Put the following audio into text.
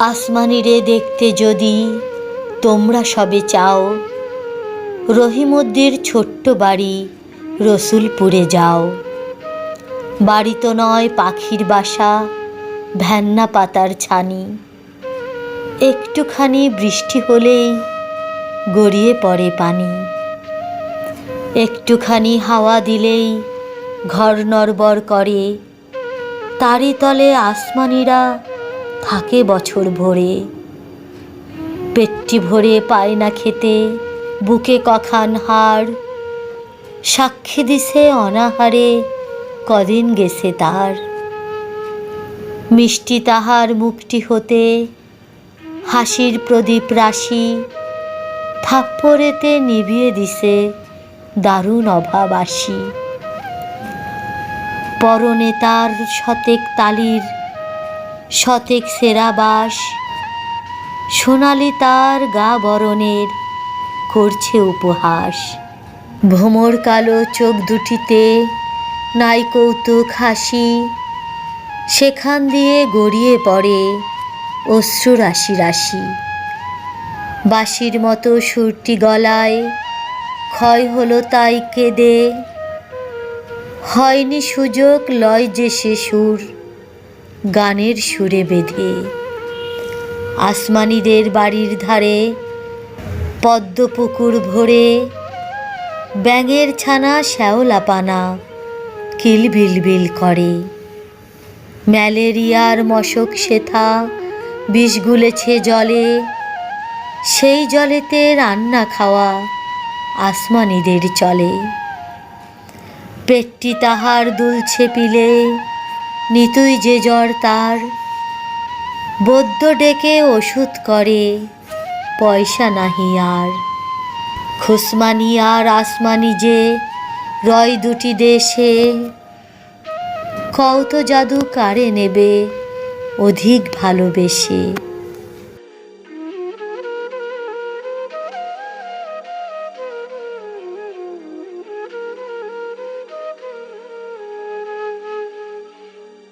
আসমানিরে দেখতে যদি তোমরা সবে চাও, রহিমদ্দির ছোট্ট বাড়ি রসুলপুরে যাও। বাড়ি তো নয় পাখির বাসা, ভ্যান্না পাতার ছানি। একটুখানি বৃষ্টি হলেই গড়িয়ে পড়ে পানি। একটুখানি হাওয়া দিলেই ঘর নড়বড় করে। তারি তলে আসমানিরা থাকে বছর ভরে। পেটটি ভরে পায় না খেতে, বুকে কখান হাড়। সাক্ষী দিছে অনাহারে, কদিন গেছে তার। মিষ্টি তাহার মুখটি হতে, হাসির প্রদীপ রাশি। থাপ্পড়েতে নিভিয়ে দিছে দারুণ অভাব পরনে তার শতেক তালির শতেক সেরা বাস। সোনালি তার গা বরণের করছে উপহাস। ভোমর কালো চোখ দুটিতে নাই কৌতুক হাসি। সেখান দিয়ে গড়িয়ে পড়ে অশ্রু রাশি রাশি। বাঁশির মতো সুরটি গলায়, ক্ষয় হলো তাই কেঁদে। হয়নি সুযোগ, লয় যে সে সুর। গানের সুরে বেঁধে। আসমানিদের বাড়ির ধারে পদ্ম পুকুর ভরে, ব্যাঙের ছানা শ্যাওলা পানা কিলবিল বিল করে। ম্যালেরিয়ার মশক শেথা বিষ গুলেছে জলে, সেই জলেতে রান্না খাওয়া আসমানিদের চলে। পেটটি তাহার দুলছে পিলে নিতুই যে জ্বর তার। বদ্য ডেকে ওষুধ করে, পয়সা নাহি আর। খুসমানি আর আসমানি যে রয় দুটি দেশে কত জাদু কারে নেবে অধিক ভালোবেসে।